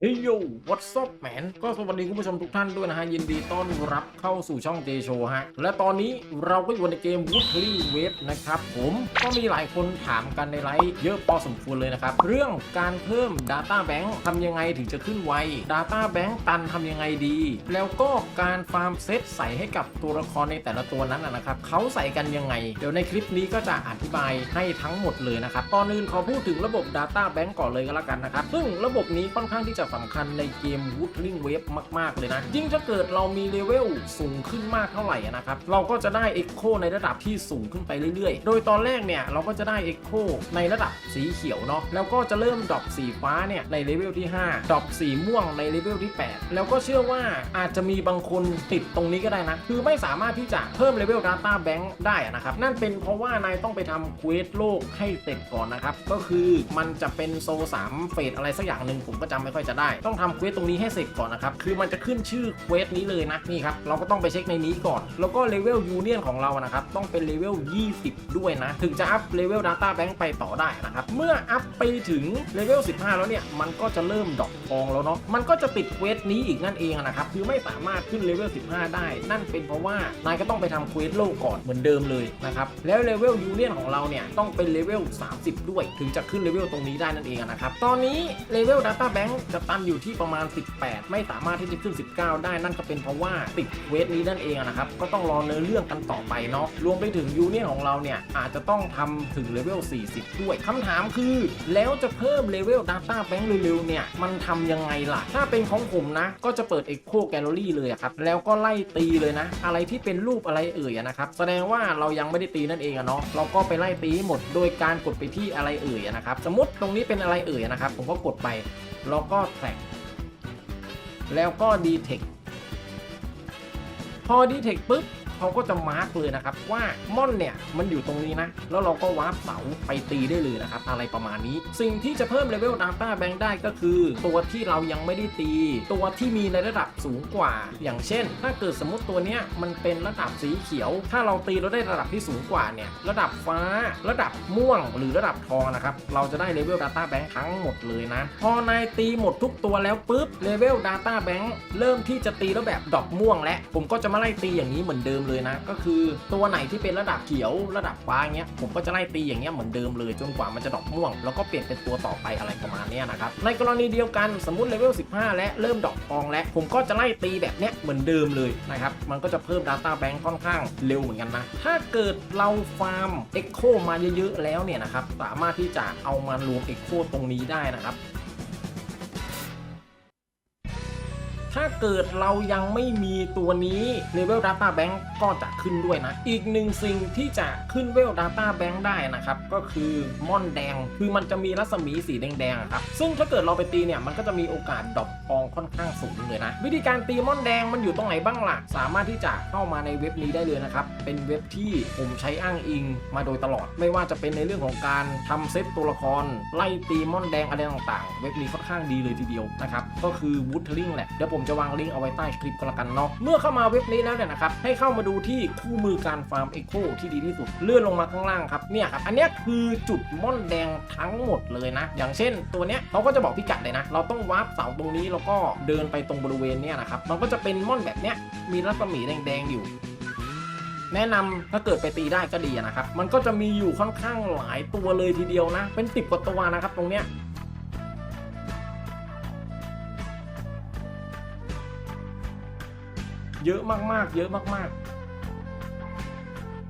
เฮ้ยโย what's up man ก็สวัสดีคุณผู้ชมทุกท่านด้วยนะฮะ ยินดีต้อนรับเข้าสู่ช่องเจโชฮะ และตอนนี้เราก็อยู่ในเกม Woodley Wave นะครับผมก็มีหลายคนถามกันในไลฟ์เยอะพอสมควรเลยนะครับ เรื่องการเพิ่ม Data Bank ทำยังไงถึงจะขึ้นไว Data Bank ตันทำยังไงดี แล้วก็การฟาร์มเซตใส่ให้กับตัวละครในแต่ละตัวนั้นนะนะครับเขาใส่กันยังไง เดี๋ยวในคลิปนี้ก็จะอธิบายให้ทั้งหมดเลยนะครับตอนอื่นขอพูดถึงระบบ Data Bank ก่อนเลยก็แล้วกันนะครับซึ่งระบบนี้ค่อนข้างที่จะสำคัญในเกม Woodling Wave มาก ๆ เลยนะ ยิ่งถ้าเกิดเรามีเลเวลสูงขึ้นมากเท่าไหร่นะครับ เราก็จะได้ Echo ในระดับที่สูงขึ้นไปเรื่อยๆ โดยตอนแรกเนี่ย เราก็จะได้ Echo ในระดับสีเขียวเนาะแล้วก็จะเริ่มดรอปสีฟ้าเนี่ยในเลเวลที่5ดรอปสีม่วงในเลเวลที่ 8 แล้วก็เชื่อว่าอาจจะมีบางคนติดตรงนี้ก็ได้นะ คือไม่สามารถที่จะเพิ่มเลเวล Data Bank ได้นะครับนั่นเป็นเพราะว่านายต้องไปทำเควสโลกให้เสร็จก่อนนะครับก็คือมันจะเป็นโซ3เฟสอะไรสักอย่างหนึ่งผมก็จำไม่ค่อยจะได้ ต้องทำเควสตรงนี้ให้เสร็จก่อนนะครับ คือมันจะขึ้นชื่อเควสนี้เลยนะนี่ครับ เราก็ต้องไปเช็คในนี้ก่อน แล้วก็เลเวลยูเนียนของเรานะครับ ต้องเป็นเลเวล 20 ด้วยนะ ถึงจะอัพเลเวล Data Bank ไปต่อได้นะครับ เมื่ออัพไปถึงเลเวล 15 แล้วเนี่ย มันก็จะเริ่มดรอกทองแล้วเนาะ มันก็จะติดเควสนี้อีกนั่นเองนะครับ คือไม่สามารถขึ้นเลเวล 15 ได้ นั่นเป็นเพราะว่านายก็ต้องไปทำเควสโลกก่อนเหมือนเดิมเลยนะครับ แล้วเลเวลยูเนียนของเราเนี่ยต้องเป็นเลเวล 30 ด้วย ถึงจะขึ้นเลเวลตรงนี้ได้นั่นเองนะครับ ตอนนี้เลเวล Data Bank จะตันอยู่ที่ประมาณ 18 ไม่สามารถที่จะขึ้น 19 ได้นั่นก็เป็นเพราะว่าติดเวทนี้นั่นเองนะครับก็ต้องรอเนื้อเรื่องกันต่อไปเนาะรวมไปถึงยูเนี่ยของเราเนี่ยอาจจะต้องทำถึงเลเวล 40 ด้วยคำถามคือ แล้วจะเพิ่มเลเวล Data Bank เร็วๆเนี่ยมันทำยังไงล่ะ ถ้าเป็นของผมนะ ก็จะเปิด Echo Gallery เลยครับแล้วก็ไล่ตีเลยนะ อะไรที่เป็นรูปอะไรเอ่ยนะครับแสดงว่าเรายังไม่ได้ตีนั่นเองอะเนาะเราก็ไปไล่ตีหมดโดยการกดไปที่อะไรเอ่ยนะครับสมมติตรงนี้เป็นอะไรเอ่ยนะครับผมก็กดไป แล้วก็แท็กแล้วก็ detect พอ detect ปุ๊บ เขาก็จะมาร์กเลยนะครับว่าม่อนเนี่ยมันอยู่ตรงนี้นะ แล้วเราก็วาร์ปเสาไปตีได้เลยนะครับ อะไรประมาณนี้ สิ่งที่จะเพิ่มเลเวล Data Bank ได้ก็คือ ตัวที่เรายังไม่ได้ตี ตัวที่มีในระดับสูงกว่า อย่างเช่น ถ้าเกิดสมมติตัวเนี้ยมันเป็นระดับสีเขียว ถ้าเราตีเราได้ระดับที่สูงกว่าเนี่ยระดับฟ้า ระดับม่วงหรือระดับทองนะครับเราจะได้เลเวล Data Bank ทั้งหมดเลยนะ พอนายตีหมดทุกตัวแล้วปุ๊บเลเวล Data Bank เริ่มที่จะตีแล้วแบบดอกม่วงและผมก็จะมาไล่ตีอย่างนี้เหมือนเดิมเลยนะ ก็คือตัวไหนที่เป็นระดับเขียวระดับฟ้าเงี้ยผมก็จะไล่ตีอย่างเงี้ยเหมือนเดิมเลยจนกว่ามันจะดอกม่วง แล้วก็เปลี่ยนเป็นตัวต่อไปอะไรประมาณเนี้ยนะครับในกรณีเดียวกันสมมติเลเวล15 และเริ่มดอกทองแล้วผมก็จะไล่ตีแบบเนี้ยเหมือนเดิมเลยนะครับมันก็จะเพิ่ม Data Bank ค่อนข้างเร็วเหมือนกันนะถ้าเกิดเราฟาร์ม Echo มาเยอะๆแล้วเนี่ยนะครับสามารถที่จะเอามารวม Echo ตรงนี้ได้นะครับ ถ้าเกิดเรายังไม่มีตัวนี้เลเวล Data Bank ก็จะขึ้นด้วยนะ อีกหนึ่งสิ่งที่จะขึ้นเวล Data Bank ได้นะครับ ก็คือม่อนแดง คือมันจะมีรัศมีสีแดงๆครับ ซึ่งถ้าเกิดเราไปตีเนี่ย มันก็จะมีโอกาสดรอป ทองค่อนข้างสูงเลยนะ วิธีการตีม่อนแดงมันอยู่ตรงไหนบ้างล่ะ สามารถที่จะเข้ามาในเว็บนี้ได้เลยนะครับ เป็นเว็บที่ผมใช้อ้างอิงมาโดยตลอด ไม่ว่าจะเป็นในเรื่องของการทำเซตตัวละคร ไล่ตีม่อนแดงอะไรต่างๆ เว็บนี้ค่อนข้างดีเลยทีเดียวนะครับ ก็คือ w o o d l i n g แหละ เดี๋ยวผมจะวางลิงก์เอาไว้ใต้คลิปก็แล้วกันเนาะ เมื่อเข้ามาเว็บนี้แล้วเนี่ยนะครับ ให้เข้ามาดูที่คู่มือการฟาร์ม Echo ที่ดีที่สุด เลื่อนลงมาข้างล่างครับ เนี่ยครับ อันนี้คือจุดม่อนแดงทั้งหมดเลยนะ อย่างเช่นตัวเนี้ยเขาก็จะบอกพิกัดเลยนะ เราต้องวาร์ปเสาตรงนี้แล้วก็เดินไปตรงบริเวณเนี้ยนะครับ มันก็จะเป็นม่อนแบบเนี้ย มีรัศมีแดงๆอยู่ แนะนำถ้าเกิดไปตีได้ก็ดีนะครับ มันก็จะมีอยู่ค่อนข้างหลายตัวเลยทีเดียวนะ เป็นติบกว่าตัวนะครับ ตรงเนี้ยเยอะมากๆ เยอะมากๆ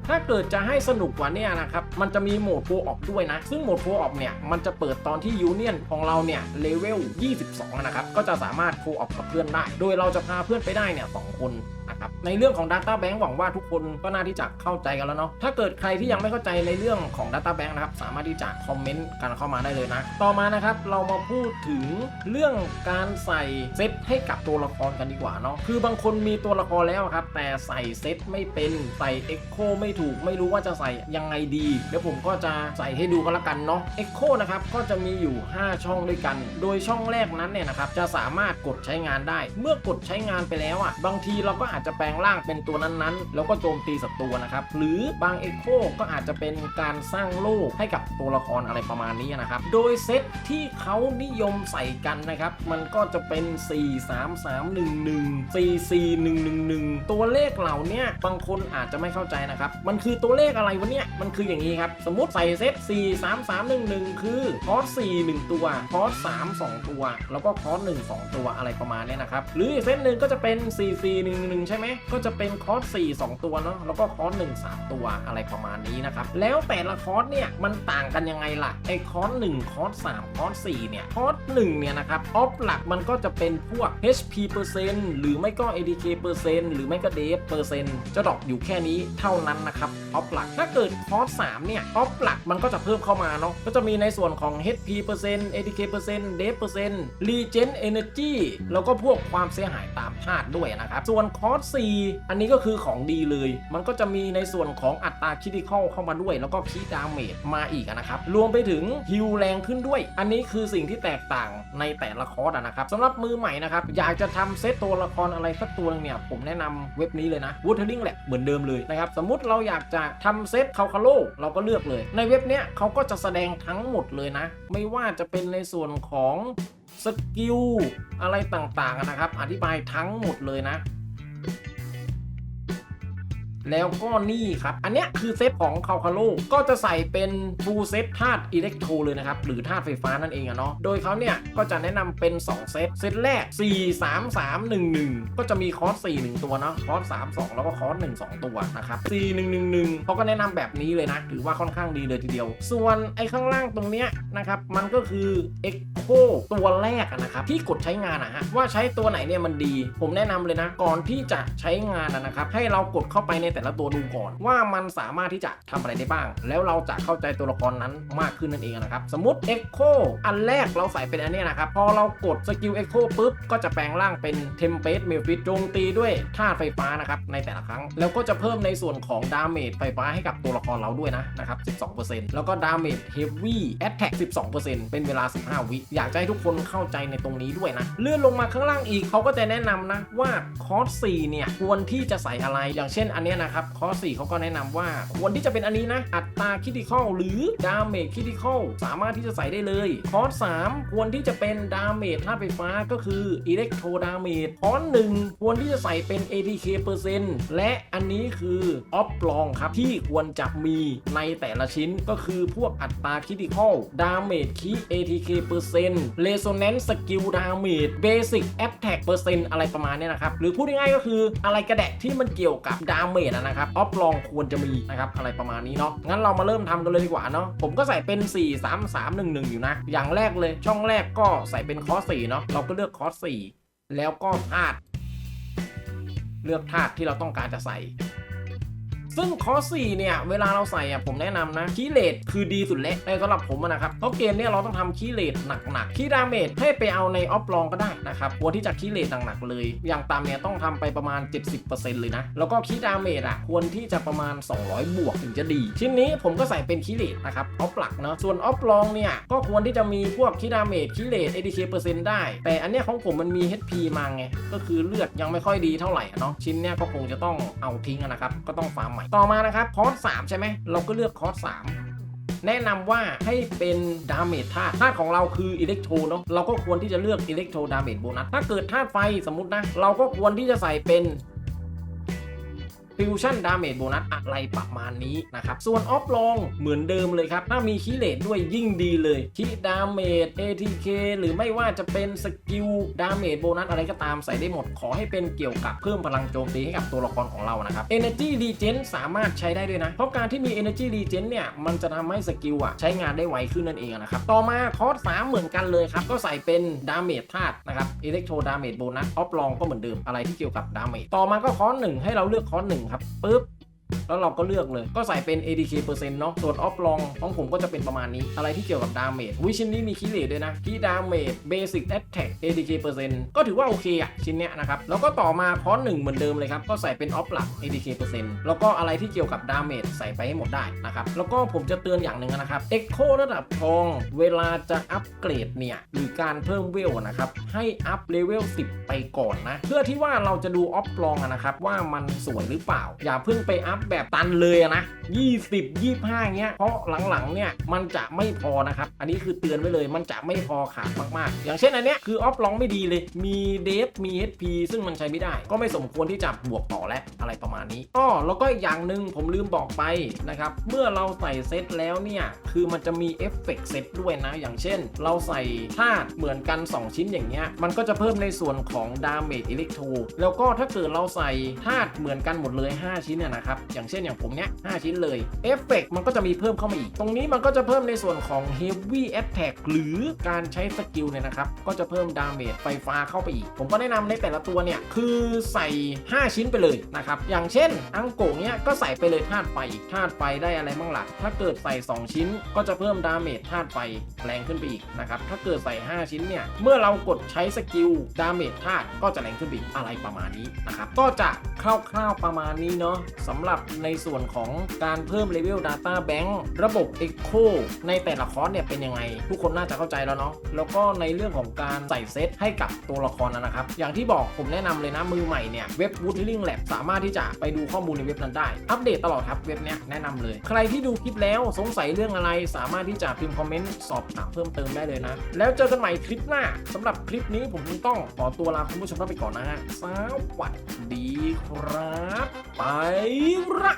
ถ้าเกิดจะให้สนุกกว่านี้นะครับ มันจะมีโหมดโฟออฟด้วยนะ ซึ่งโหมดโฟออฟเนี่ย มันจะเปิดตอนที่ยูเนียนของเราเนี่ยเลเวล 22 นะครับ ก็จะสามารถโฟออฟกับเพื่อนได้ โดยเราจะพาเพื่อนไปได้เนี่ยสคน ในเรื่องของ Data Bank หวังว่าทุกคนก็น่าที่จะเข้าใจกันแล้วเนาะถ้าเกิดใครที่ยังไม่เข้าใจในเรื่องของ Data Bank นะครับสามารถที่จะคอมเมนต์กันเข้ามาได้เลยนะ ต่อมานะครับเรามาพูดถึงเรื่องการใส่เซตให้กับตัวละครกันดีกว่าเนาะคือบางคนมีตัวละครแล้วครับแต่ใส่เซตไม่เป็นใส่ Echo ไม่ถูกไม่รู้ว่าจะใส่ยังไงดี เดี๋ยวผมก็จะใส่ให้ดูกันละกันเนาะ Echo นะครับก็จะมีอยู่ 5 ช่องด้วยกัน โดยช่องแรกนั้นเนี่ยนะครับจะสามารถกดใช้งานได้ เมื่อกดใช้งานไปแล้วอะบางทีเราก็อาจจะแปลงร่างเป็นตัวนั้นๆ แล้วก็โจมตีศัตรูนะครับ หรือบางเอ็กโคก็อาจจะเป็นการสร้างโลกให้กับตัวละครอะไรประมาณนี้นะครับ โดยเซตที่เขานิยมใส่กันนะครับ มันก็จะเป็น 4 3 3 1 1 4 4 1 1 1 ตัวเลขเหล่านี้บางคนอาจจะไม่เข้าใจนะครับ มันคือตัวเลขอะไรวะเนี่ย มันคืออย่างนี้ครับ สมมติใส่เซต 4 3 3 1 1 คือคอร์ส4 1 ตัว คอร์ส3 2 ตัว แล้วก็คอร์ส1 2 ตัวอะไรประมาณนี้นะครับ หรืออีกเซตหนึ่งก็จะเป็น 4 4 1 1 ใช่ไหมก็จะเป็นคอร์ส4 2 ตัวเนาะแล้วก็คอร์ส1 3 ตัวอะไรประมาณนี้นะครับ แล้วแต่ละคอร์สเนี่ยมันต่างกันยังไงล่ะไอ้คอร์ส1คอร์ส3คอร์ส4เนี่ยคอร์ส1เนี่ยนะครับออฟหลักมันก็จะเป็นพวก HP เปอร์เซ็นต์หรือไม่ก็ ADK เปอร์เซ็นต์หรือไม่ก็เดฟเปอร์เซ็นต์จะดอกอยู่แค่นี้เท่านั้นนะครับออฟหลักถ้าเกิดคอร์ส3เนี่ยออฟหลักมันก็จะเพิ่มเข้ามาเนาะก็จะมีในส่วนของ HP เปอร์เซ็นต์ ADK เปอร์เซ็นต์ Dev เปอร์เซ็นต์ Regen Energy แล้วก็พวกความเสียหายตามธาตุด้วยนะครับส่วนคอร์ส4อันนี้ก็คือของดีเลย มันก็จะมีในส่วนของอัตราคิดิคอลเข้ามาด้วย แล้วก็คีดาเมจมาอีกนะครับ รวมไปถึงฮิลแรงขึ้นด้วย อันนี้คือสิ่งที่แตกต่างในแต่ละคอร์สนะครับสำหรับมือใหม่นะครับ อยากจะทำเซตตัวละครอะไรสักตัวหนึงเนี่ย ผมแนะนำเว็บนี้เลยนะ w o o d e r i n g แหละเหมือนเดิมเลยนะครับ สมมุติเราอยากจะทำเซตคาคาโลเราก็เลือกเลย ในเว็บเนี้ยเขาก็จะแสดงทั้งหมดเลยนะ ไม่ว่าจะเป็นในส่วนของสกิลอะไรต่างๆนะครับ อธิบายทั้งหมดเลยนะ แล้วก็นี่ครับ อันเนี้ยคือเซตของคาคาโลก็จะใส่เป็นฟูลเซตธาตุอิเล็กโทรเลยนะครับ หรือธาตุไฟฟ้านั่นเองอะเนาะโดยเขาเนี่ยก็จะแนะนำเป็น 2 เซต เซตแรก 4 3 3 1 1 ก็จะมีคอร์ส4 1 ตัวเนาะคอร์ส3 2 แล้วก็คอร์ส1 2 ตัวนะครับ4 1 1 1เขาก็แนะนำแบบนี้เลยนะ ถือว่าค่อนข้างดีเลยทีเดียว ส่วนไอ้ข้างล่างตรงเนี้ยนะครับมันก็คือ Echo ตัวแรกนะครับที่กดใช้งานอะฮะว่าใช้ตัวไหนเนี่ยมันดี ผมแนะนำเลยนะ ก่อนที่จะใช้งานนะครับให้เรากดเข้าไปในแต่ละตัวดูก่อนว่ามันสามารถที่จะทำอะไรได้บ้าง แล้วเราจะเข้าใจตัวละครนั้นมากขึ้นนั่นเองนะครับ สมมติ Echo อันแรกเราใส่เป็นอันเนี้ยนะครับ พอเรากดสกิล Echo ปุ๊บ ก็จะแปลงร่างเป็น Tempest m e l f i t โจมตีด้วยธาตุไฟฟ้านะครับในแต่ละครั้ง แล้วก็จะเพิ่มในส่วนของดาเมจไฟฟ้าให้กับตัวละครเราด้วยนะนะครับ 12%แล้วก็ดาเมจ Heavy Attack 12%เป็นเวลา 15 วิ อยากให้ทุกคนเข้าใจในตรงนี้ด้วยนะ เลื่อนลงมาข้างล่างอีกเขาก็จะแนะนำนะว่าคอร์ส4เนี่ยควรที่จะใส่อะไรอย่างเช่นอันเนี้ยนะครับคอ4 เขาก็แนะนำว่าควรที่จะเป็นอันนี้นะ อัตราคิดิคอลหรือดาเมจคิดิคอลสามารถที่จะใส่ได้เลยคอ3ควรที่จะเป็นดาเมจธาตุไฟฟ้าก็คืออิเล็กโทรดาเมจคอ1ควรที่จะใส่เป็น ATK เปอร์เซ็นต์และอันนี้คือออฟลองครับ ที่ควรจะมีในแต่ละชิ้นก็คือพวกอัตราคิดิคอลดาเมจคี ATK เปอร์เซ็นต์เรโซแนนซ์สกิลดาเมจเบสิกแอตแทกเปอร์เซ็นต์อะไรประมาณนี้นะครับ หรือพูดง่ายๆก็คืออะไรกระแดะที่มันเกี่ยวกับดาเมจนะครับออฟลองควรจะมีนะครับอะไรประมาณนี้เนาะงั้นเรามาเริ่มทำกันเลยดีกว่าเนาะผมก็ใส่เป็น 4 3 3 1 1 อยู่นะ อย่างแรกเลยช่องแรกก็ใส่เป็นคอร์ส4เนาะเราก็เลือกคอร์ส4แล้วก็ธาตุเลือกธาตุที่เราต้องการจะใส่ ซึ่งคอร์ส4เนี่ย เวลาเราใส่อะผมแนะนำนะคีเลทคือดีสุดแล้วในสำหรับผมนะครับเพราะเกมเนี่ยเราต้องทำคีเลทหนักๆคีดาเมจให้ไปเอาในออฟลองก็ได้นะครับควรที่จะคีเลทหนักๆเลย อย่างตามเนี่ยต้องทำไปประมาณ 70%เลยนะ แล้วก็คีดาเมจอะควรที่จะประมาณ 200 บวกถึงจะดี ชิ้นนี้ผมก็ใส่เป็นคีเลทนะครับออฟหลักเนาะส่วนออฟลองเนี่ยก็ควรที่จะมีพวกคีดาเมจคีย์เลท ADK เปอร์เซ็นต์ได้ แต่อันเนี้ยของผมมันมี HP มาไงก็คือเลือดยังไม่ค่อยดีเท่าไหร่เนาะชิ้นเนี้ยก็คงจะต้องเอาทิ้งนะครับก็ต้องฟาร์มม่ ต่อมานะครับคอร์ส3ใช่ไหมเราก็เลือกคอร์ส3แนะนำว่าให้เป็นดาเมจธาตุธาตุของเราคืออิเล็กโทรเนาะเราก็ควรที่จะเลือกอิเล็กโทรดาเมจโบนัสถ้าเกิดธาตุไฟสมมตินะ เราก็ควรที่จะใส่เป็น ฟิวชั่นดาเมจโบนัสอะไรประมาณนี้นะครับ ส่วนออฟลองเหมือนเดิมเลยครับ ถ้ามีคีเลตด้วยยิ่งดีเลยคีดาเมจ ATK หรือไม่ว่าจะเป็นสกิลดาเมจโบนัสอะไรก็ตามใส่ได้หมด ขอให้เป็นเกี่ยวกับเพิ่มพลังโจมตีให้กับตัวละครของเรานะครับ Energy Regen สามารถใช้ได้ด้วยนะ เพราะการที่มี Energy Regen เนี่ย มันจะทำให้สกิลอะใช้งานได้ไวขึ้นนั่นเองนะครับ ต่อมาคอร์ส3เหมือนกันเลยครับ ก็ใส่เป็นดาเมจธาตุนะครับอิเล็กโทรดาเมจโบนัสออฟลองก็เหมือนเดิมอะไรที่เกี่ยวกับดาเมจต่อมาก็คอร์สหนึ่งให้เราเลือกคอร์สหนึ่งครับปึ๊บ แล้วเราก็เลือกเลย ก็ใส่เป็น ADK เปอร์เซ็นต์เนาะ ส่วนออฟลองของผมก็จะเป็นประมาณนี้ อะไรที่เกี่ยวกับดาเมจวิชิ้นนี้มีคิเลตด้วยนะที่ดาเมจเบสิกแอตแทก ADK เปอร์เซ็นต์ก็ถือว่าโอเคอะชิ้นเนี้ยนะครับ แล้วก็ต่อมาคอร์สหนึ่งเหมือนเดิมเลยครับ ก็ใส่เป็นออฟหลัก ADK เปอร์เซ็นต์แล้วก็อะไรที่เกี่ยวกับดาเมจใส่ไปให้หมดได้นะครับ แล้วก็ผมจะเตือนอย่างหนึ่งนะครับ Echo ระดับทอง เวลาจะอัปเกรดเนี่ยหรือการเพิ่มเวลนะครับให้อัพเลเวล10 ไปก่อนนะเพื่อที่ว่าเราจะดูออฟลองนะครับว่ามันสวยหรือเปล่า อย่าเพิ่งไปอัพแบบตันเลยอะนะ20 25เงี้ยเพราะหลังๆเนี่ยมันจะไม่พอนะครับ อันนี้คือเตือนไว้เลยมันจะไม่พอขาดมากๆ อย่างเช่นอันเนี้ยคือออฟลองไม่ดีเลย มีเดฟมี HP ซึ่งมันใช้ไม่ได้ ก็ไม่สมควรที่จะบวกต่อและอะไรประมาณนี้อ้อแล้วก็อีกอย่างหนึ่งผมลืมบอกไปนะครับ เมื่อเราใส่เซตแล้วเนี่ย คือมันจะมีเอฟเฟกต์เซตด้วยนะ อย่างเช่น เราใส่ธาตุเหมือนกัน 2 ชิ้นอย่างเงี้ยมันก็จะเพิ่มในส่วนของดาเมจอิเล็กโทรแล้วก็ถ้าเกิดเราใส่ธาตุเหมือนกันหมดเลย 5 ชิ้นเนี่ยนะครับอย่างเช่นอย่างผมเนี้ย5ชิ้นเลยเอฟเฟกต์มันก็จะมีเพิ่มเข้ามาอีก ตรงนี้มันก็จะเพิ่มในส่วนของ Heavy Attack หรือการใช้สกิลเนี่ยนะครับ ก็จะเพิ่มดาเมจไฟฟ้าเข้าไปอีก ผมก็แนะนำในแต่ละตัวเนี่ย คือใส่ 5 ชิ้นไปเลยนะครับ อย่างเช่น อังโกะเนี่ยก็ใส่ไปเลยธาตุไฟอีกธาตุไฟได้อะไรบ้างล่ะถ้าเกิดใส่ 2 ชิ้นก็จะเพิ่มดาเมจธาตุไฟแรงขึ้นไปอีกนะครับถ้าเกิดใส่ 5 ชิ้นเนี่ยเมื่อเรากดใช้สกิลดาเมจธาตุก็จะแรงขึ้นไปอีกอะไรประมาณนี้นะครับก็จะคร่าวๆประมาณนี้เนาะสำหรับในส่วนของการเพิ่มเลเวล Data Bank ระบบ Echo ในแต่ละคอร์สเนี่ยเป็นยังไง ทุกคนน่าจะเข้าใจแล้วเนาะแล้วก็ในเรื่องของการใส่เซตให้กับตัวละครนะครับ อย่างที่บอกผมแนะนำเลยนะมือใหม่เนี่ยเว็บ w o o d l i n g Lab สามารถที่จะไปดูข้อมูลในเว็บนั้นได้ อัปเดตตลอดครับเว็บเนี้ยแนะนำเลย ใครที่ดูคลิปแล้วสงสัยเรื่องอะไร สามารถที่จะพิมพ์คอมเมนต์สอบถามเพิ่มเติมได้เลยนะ แล้วเจอกันใหม่คลิปหน้าสำหรับคลิปนี้ผมคงต้องขอตัวลาคุณผู้ชมไปก่อนนะฮะสวัสดีครับ ไปละ